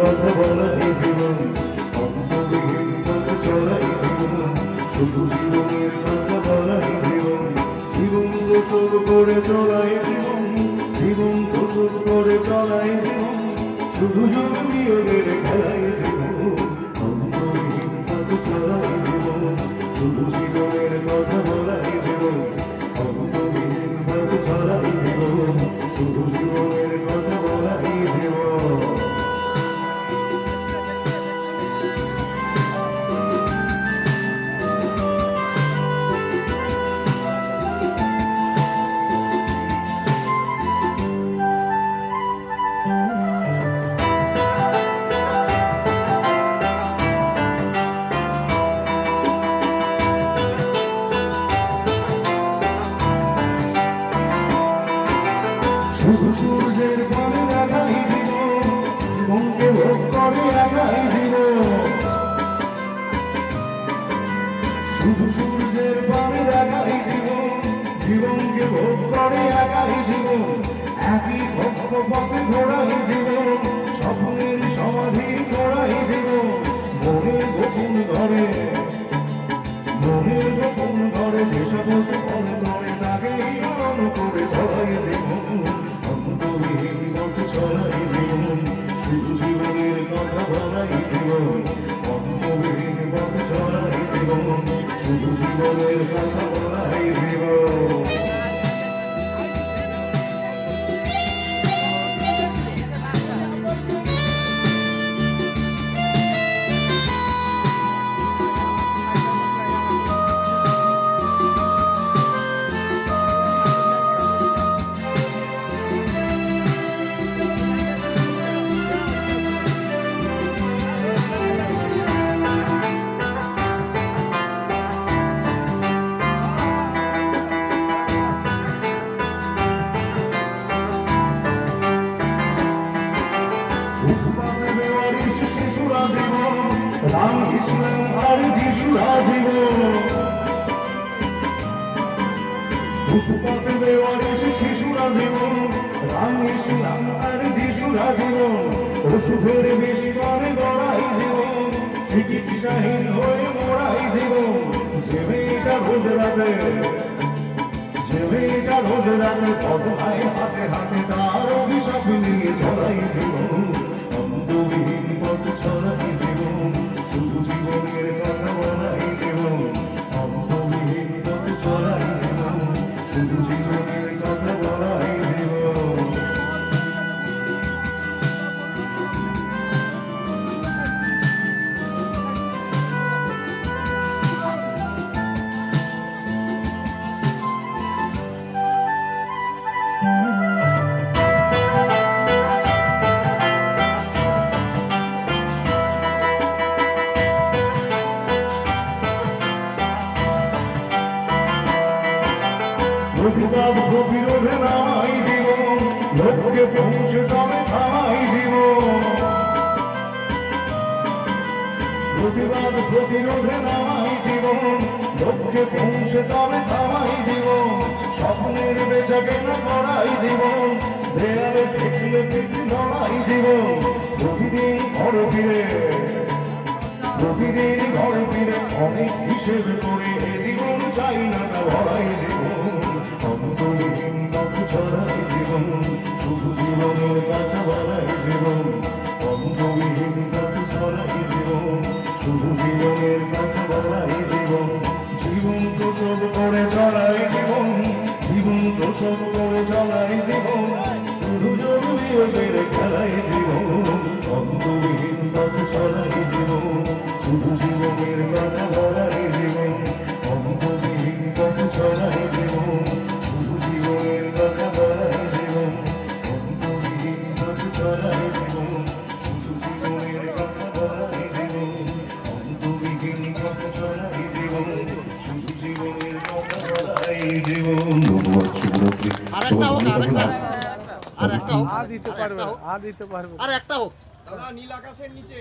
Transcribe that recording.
কথা বলা এই জীবন অন্তবিহীন পথ চলা এই জীবন শুধু জীবনের কথা বলা এই জীবন জীবন দোষর করে চলা এই জীবন জীবন শুধু শুধু নিয়োগের খেলা এই জীবন অন্তবিহীন পথ চলা এই জীবন শুধু জীবনের কথা জীবনকে ভোগ করে একাই জীবন, একই ভক্ত পথে ঘোড়াই জীবন, স্বপ্নের সমাধি ঘোড়াই জীবন মনের গোপন ঘরে মনের গোপন ঘরে যেসব মনে করে তাকে স্মরণ করে চলাই জীবন অন্তহীন মত চলাই জীবন, শুধু জীবনের কথা বলাই জীবন অন্তহীন মত চলাই জীবন, শুধু জীবনের কথা আর যিশুরা জীবন উৎপাদে বেওয়ারিশ শিশুরা জীবন রাম ইসলাম আর যিশুরা জীবন ওষুধের বেশ করে গড়াই জীবন চিকিৎসাহীন হয়ে মরাই জীবন যে মেয়েটা রোজ রাতে, যে মেয়েটা রোজ রাতে পদ্মায় হাতে হাতে তার অভিশাপ নিয়ে চলাই জীবন প্রতিবাদ প্রতিরোধে নামাই জীবন লোককে পৌঁছে তবে থামাই জীবন। প্রতিবাদ প্রতিরোধে নামাই জীবন লোককে পৌঁছে তবে থামাই জীবন। স্বপ্নের বেচা কেনা করাই জীবন, দেয়ালে ঠেকলে পিঠ লড়াই জীবন। প্রতিদিন ঘরে ফিরে, প্রতিদিন ঘরে ফিরে অনেক হিসেব করে জীবন অন্তহীন পথ ছড়াই জীবন, শুধু জীবনের কথা বলাই জীবন জীবন তো সব করে চলাই জীবন জীবন তো সব করে চলাই জীবন, শুধু জরুরি বেড়ে জীবন শুধু জীবনের কথা জীবন জীবন শুধু জীবনের কথা জীবন ধন্যবাদ শুভরাত্রি। আর একটা হোক। আর দিতে পারবে আর দিতে পারবে আর একটা হোক। দাদা নীল আকাশের নিচে।